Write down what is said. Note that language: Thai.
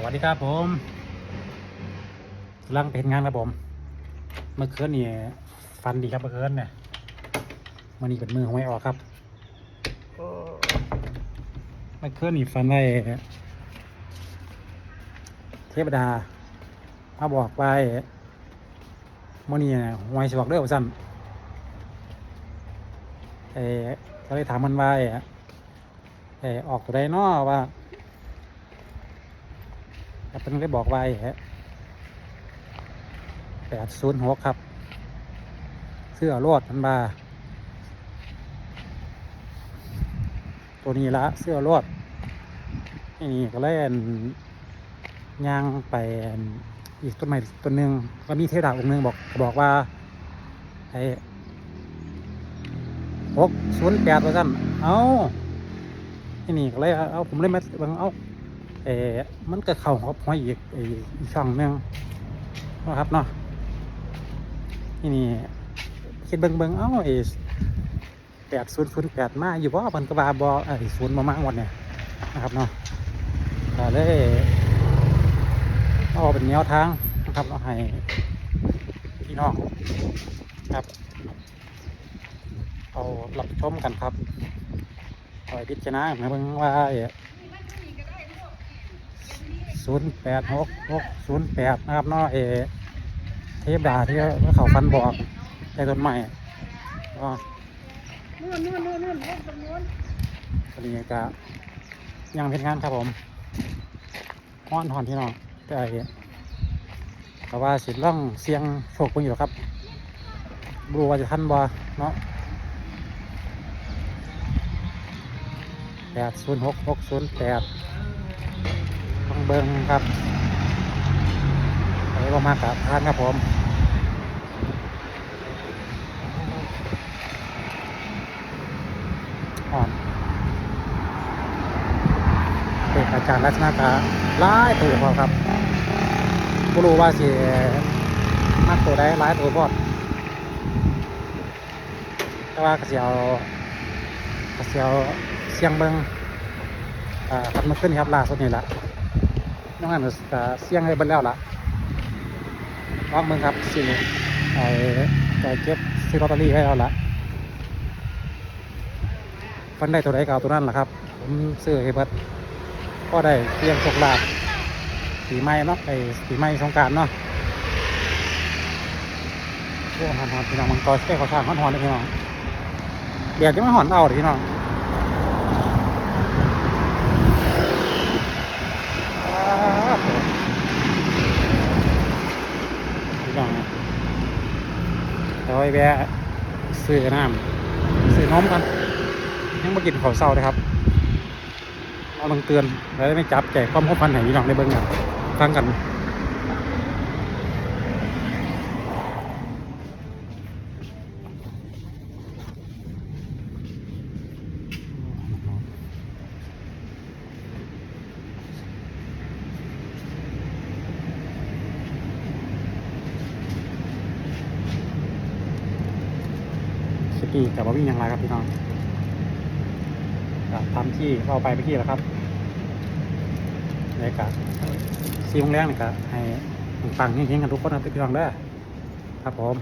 สวัสดีครับผมกำลังเป็นงานครับผม เมื่อคืนนี่ฟันดีครับเมื่อคืนเนี่ยมันนี่เป็นมือของไม่ออกครับเมื่อคืนนี่ฟันได้เทพดามาบอกไปมันนี่หวยสวกเด้อว่าสั้นเออก็เลยถามมันว่าเออออกตัวใดน้อว่า ครับเป็นได้บอกไว้ฮะแปดศูนย์หกครับ เสื้อรวดมันบาตัวนี้ละเสื้อรวดนี่ก็เล่นย่างไปนอีกต้นใหม่ต้นหนึ่งก็มีเทวดาองค์หนึ่งบอกบอกว่าไอ้หกศูนย์แปดว่าสั่นเอาที่นี่ก็เลยเอาผมเลยมาบิ่งเอา เออมันก็เข้าหัวหัวอีกไอ้อีกช่องนึงนะครับเนาะนี่นี่คิดเบิ่งเบิ่งเอ้าไอ้แปดศูนย์ศูนย์แปดมาอยู่ว่ามันก็บาบอไอศูนย์มามาหมดเนี่ยนะครับเนาะก็เลยเอาเป็นแนวทางนะครับเอาให้พี่น้องครับ เอารับชมกันครับคอยพิจารณาเบิ่งว่าไอ้ ศูนย์แปดหกหกศูนย์แปดนะครับเนาะเอเทพดาที่เขาฟันบอกในต้นใหม่ก็นู่นนู่นนู่นนู่นนู่นตรงนู้นตอนนี้ก็ยังเป็นงานครับผมห้อนหอนที่น้องแต่ไอ้แต่ว่าสิล่องเสียงโชคคุณอยู่ครับบรูว่าจะทันบ่เนาะแปดศูนย์หกหกศูนย์แปด เบิ้งครับอะไรก็มากับทานครับผมอ่อนเป็นอาจารย์ลักษณะการ้ายตัวพอครับไม่รู้ว่าสิมากตัวได้ร้ายตัวบอดแต่ว่าก็เสียวก็เสียวเสียงเบิ้งอ่าคันมาขึ้นครับล่าสุดนี่แหละ น้องอันก็เสียงให้เบิ้แล้วล่ะลองเบิ้งครับสิไอ้ไก่เก็บซื้อลอตเตอรี่ให้เราละฟันได้ตัวใดก็เอาตัวนั้นแหละครับ ผมซื้อให้เบิดก็ได้เพียงโชคลาภปีใหม่เนาะไอ้ปีใหม่สงการเนาะโอ้หอนหอนพี่น้องมังกรใช้ขอทางหอนหอนเลยพี่น้องเดี๋ยวจะไม่หอนเอาเดี๋ยพี่น้องอ้าวพี่น้ องเดี๋ยวไปแวะซื้อน้ำซื้อนมกันยังมากินข้าวเศร้าเลยครับเอาลังเตือนแล้วไม่จับแจกความคบพันไหนพี่น้องในเบิ้งกันฟังกันส กีกับว่าวิ่งอย่างไรครับพี่น้องก็ทำที่เข้าไปเมื่อกี้แหละครับในกาซีโมงแรกนี่ก็ให้ฟังๆเฮงๆกันทุกคนนะพี่น้องเด้อครับผม